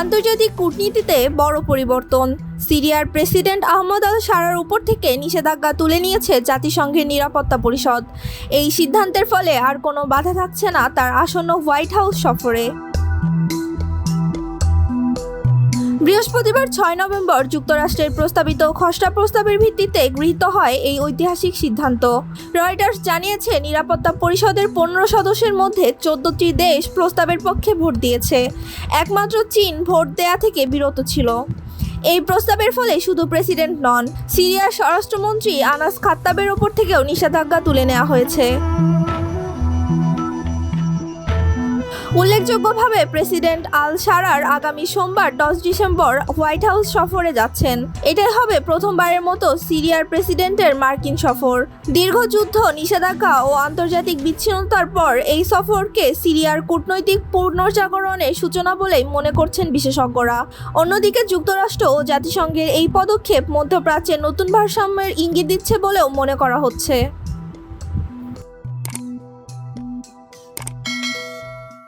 আন্তর্জাতিক কূটনীতিতে বড় পরিবর্তন। সিরিয়ার প্রেসিডেন্ট আহমদ আল সারার উপর থেকে নিষেধাজ্ঞা তুলে নিয়েছে জাতিসংঘের নিরাপত্তা পরিষদ। এই সিদ্ধান্তের ফলে আর কোনো বাধা থাকছে না তার আসন্ন হোয়াইট হাউস সফরে। বৃহস্পতিবার ছয় নভেম্বর যুক্তরাষ্ট্রের প্রস্তাবিত খসড়া প্রস্তাবের ভিত্তিতে গৃহীত হয় এই ঐতিহাসিক সিদ্ধান্ত। রয়টার্স জানিয়েছে, নিরাপত্তা পরিষদের পনেরো সদস্যের মধ্যে চোদ্দটি দেশ প্রস্তাবের পক্ষে ভোট দিয়েছে। একমাত্র চীন ভোট দেয়া থেকে বিরত ছিল। এই প্রস্তাবের ফলে শুধু প্রেসিডেন্ট নন, সিরিয়ার স্বরাষ্ট্রমন্ত্রী আনাস খাত্তাবের ওপর থেকেও নিষেধাজ্ঞা তুলে নেওয়া হয়েছে। উল্লেখযোগ্যভাবে প্রেসিডেন্ট আল সারার আগামী সোমবার দশ ডিসেম্বর হোয়াইট হাউস সফরে যাচ্ছেন। এটাই হবে প্রথমবারের মতো সিরিয়ার প্রেসিডেন্টের মার্কিন সফর। দীর্ঘ যুদ্ধ, নিষেধাজ্ঞা ও আন্তর্জাতিক বিচ্ছিন্নতার পর এই সফরকে সিরিয়ার কূটনৈতিক পুনর্জাগরণের সূচনা বলেই মনে করছেন বিশেষজ্ঞরা। অন্যদিকে যুক্তরাষ্ট্র ও জাতিসংঘের এই পদক্ষেপ মধ্যপ্রাচ্যের নতুন ভারসাম্যের ইঙ্গিত দিচ্ছে বলেও মনে করা হচ্ছে।